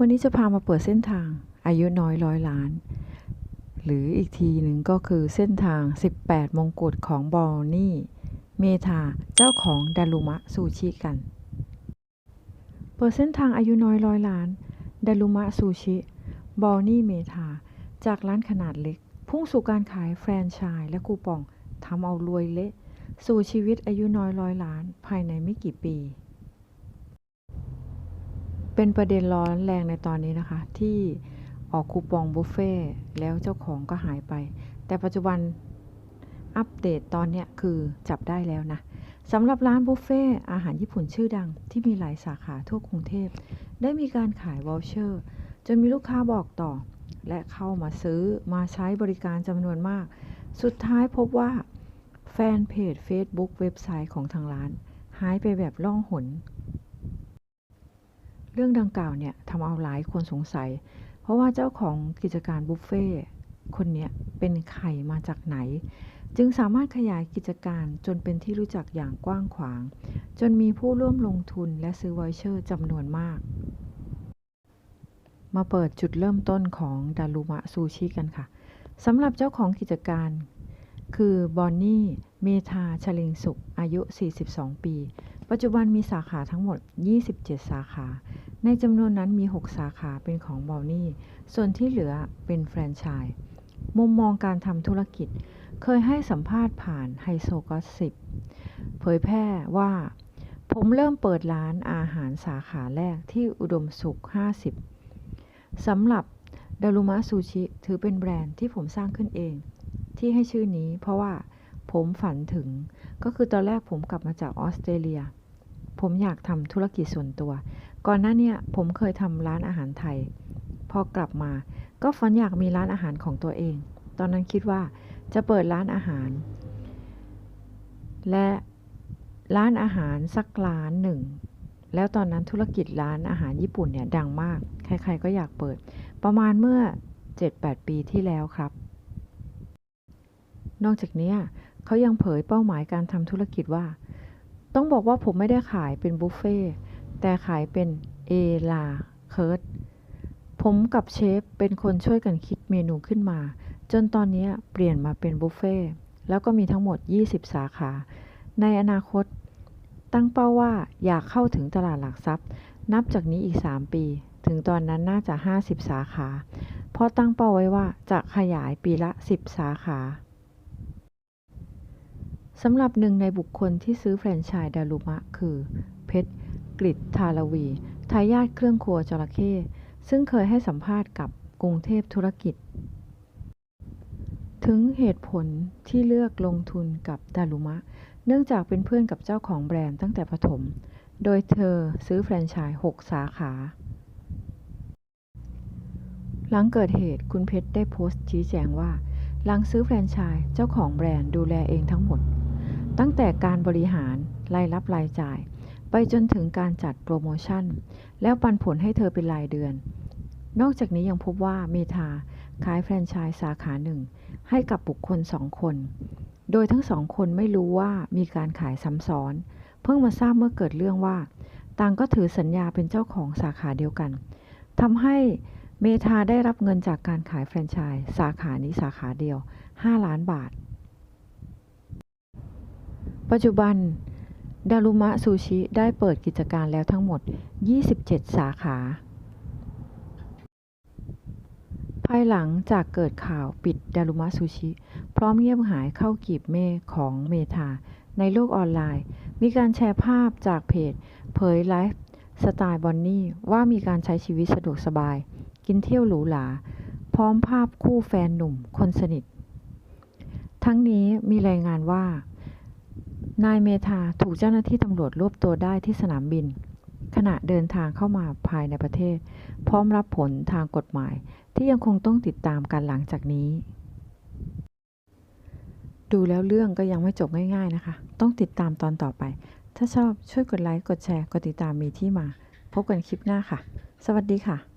วันนี้จะพามาเปิดเส้นทางอายุน้อยร้อยล้าน หรืออีกทีหนึ่งก็คือเส้นทาง 18 มงกุฎของบอลนี่ เมธาเจ้าของดารุมะซูชิกัน เปิดเส้นทางอายุน้อยร้อยล้านดารุมะซูชิ บอลนี่เมธาจากร้านขนาดเล็ก พุ่งสู่การขายแฟรนไชส์และคูปองทำเอารวยเละ สู่ชีวิตอายุน้อยร้อยล้านภายในไม่กี่ปี เป็นประเด็นร้อนแรงในตอนนี้นะคะ ที่ออกคูปองบุฟเฟ่แล้วเจ้าของก็หายไป แต่ปัจจุบันอัปเดตตอนเนี้ยคือจับได้แล้วนะสำหรับร้านบุฟเฟ่อาหารญี่ปุ่นชื่อดังที่มีหลายสาขาทั่วกรุงเทพ ได้มีการขายวอลเชอร์จนมีลูกค้าบอกต่อ และเข้ามาซื้อมาใช้บริการจำนวนมาก สุดท้ายพบว่า แฟนเพจ Facebook เว็บไซต์ของทางร้าน หายไปแบบล่องหน เรื่องดังกล่าวเนี่ยทำเอาหลายคนสงสัย เพราะว่าเจ้าของกิจการบุฟเฟ่ต์คนเนี้ยเป็นใครมาจากไหน จึงสามารถขยายกิจการจนเป็นที่รู้จักอย่างกว้างขวาง จนมีผู้ร่วมลงทุนและซื้อไวเชอร์จำนวนมาก มาเปิดจุดเริ่มต้นของดารุมะซูชิกันค่ะสำหรับเจ้าของกิจการ คือบอนนี่ เมธาชลิงสุข อายุ 42 ปี ปัจจุบันมีสาขาทั้งหมด 27 สาขา ในจำนวนนั้นมี 6 สาขาเป็นของบอนนี่ส่วนที่เหลือเป็นแฟรนไชส์ มุมมองการทำธุรกิจ เคยให้สัมภาษณ์ผ่านไฮโซก็สิบเผยแพร่ว่า ผมเริ่มเปิดร้านอาหารสาขาแรกที่อุดมสุข 50 สำหรับดารุมะซูชิ ถือเป็นแบรนด์ที่ผมสร้างขึ้นเอง ที่ให้ชื่อนี้เพราะว่า ผมฝันถึง ก็คือตอนแรกผมกลับมาจากออสเตรเลีย ผมอยากทำธุรกิจส่วนตัว ก่อนหน้านี้ผมเคยทำร้านอาหารไทย พอกลับมา ก็ฝันอยากมีร้านอาหารของตัวเอง ตอนนั้นคิดว่าจะเปิดร้านอาหาร และร้านอาหารสักร้านหนึ่ง แล้วตอนนั้นธุรกิจร้านอาหารญี่ปุ่นเนี่ยดังมาก ใครๆก็อยากเปิด ประมาณเมื่อ 7-8 ปีที่แล้วครับนอกจากนี้ เขายังเผยเป้าหมายการทำธุรกิจว่า ต้องบอกว่าผมไม่ได้ขายเป็นบุฟเฟ่ต์แต่ขายเป็นเอลาเคิร์ดผมกับเชฟเป็นคนช่วยกันคิดเมนูขึ้นมา จนตอนนี้เปลี่ยนมาเป็นบุฟเฟ่ต์แล้วก็มีทั้งหมด 20 สาขา ในอนาคต ตั้งเป้าว่าอยากเข้าถึงตลาดหลักทรัพย์ นับจากนี้อีก 3 ปี ถึงตอนนั้นน่าจะ 50 สาขา เพราะตั้งเป้าไว้ว่าจะขยายปีละ 10 สาขา สำหรับหนึ่งในบุคคลที่ซื้อแฟรนไชส์ดารุมะ คือ เพชรกฤษทาลวี ทายาทเครื่องครัวจระเข้ซึ่งเคยให้สัมภาษณ์กับกรุงเทพธุรกิจ ถึงเหตุผลที่เลือกลงทุนกับดารุมะ เนื่องจากเป็นเพื่อนกับเจ้าของแบรนด์ตั้งแต่ประถมโดยเธอซื้อแฟรนไชส์6สาขา หลังเกิดเหตุคุณเพชรได้โพสต์ชี้แจงว่าหลังซื้อแฟรนไชส์เจ้าของแบรนด์ดูแลเองทั้งหมด ตั้งแต่การบริหารรายรับรายจ่าย ไปจนถึงการจัดโปรโมชั่น แล้วปันผลให้เธอเป็นรายเดือน นอกจากนี้ยังพบว่าเมธาขายแฟรนไชส์สาขาหนึ่ง ให้กับบุคคลสองคน โดยทั้งสองคนไม่รู้ว่ามีการขายซ้ำซ้อน เพิ่งมาทราบเมื่อเกิดเรื่องว่า ต่างก็ถือสัญญาเป็นเจ้าของสาขาเดียวกันทำให้เมธาได้รับเงินจากการขายแฟรนไชส์สาขานี้สาขาเดียว 5 ล้านบาท ปัจจุบัน ดารุมะซูชิได้เปิดกิจการแล้วทั้งหมด 27 สาขา ภายหลังจากเกิดข่าวปิดดารุมะซูชิ พร้อมเงียบหายเข้ากีบเมฆของเมธาในโลกออนไลน์ มีการแชร์ภาพจากเพจ เผยไลฟ์สไตล์บอนนี่ว่ามีการใช้ชีวิตสะดวกสบาย กินเที่ยวหรูหราพร้อมภาพคู่แฟนหนุ่มคนสนิท ทั้งนี้มีรายงานว่า นายเมธาถูกเจ้าหน้าที่ตำรวจรวบตัวได้ที่สนามบิน ขณะเดินทางเข้ามาภายในประเทศ พร้อมรับผลทางกฎหมายที่ยังคงต้องติดตามกันหลังจากนี้ ดูแล้วเรื่องก็ยังไม่จบง่ายๆนะคะ ต้องติดตามตอนต่อไป ถ้าชอบช่วยกดไลค์ กดแชร์ กดติดตามมีที่มา พบกันคลิปหน้าค่ะ สวัสดีค่ะ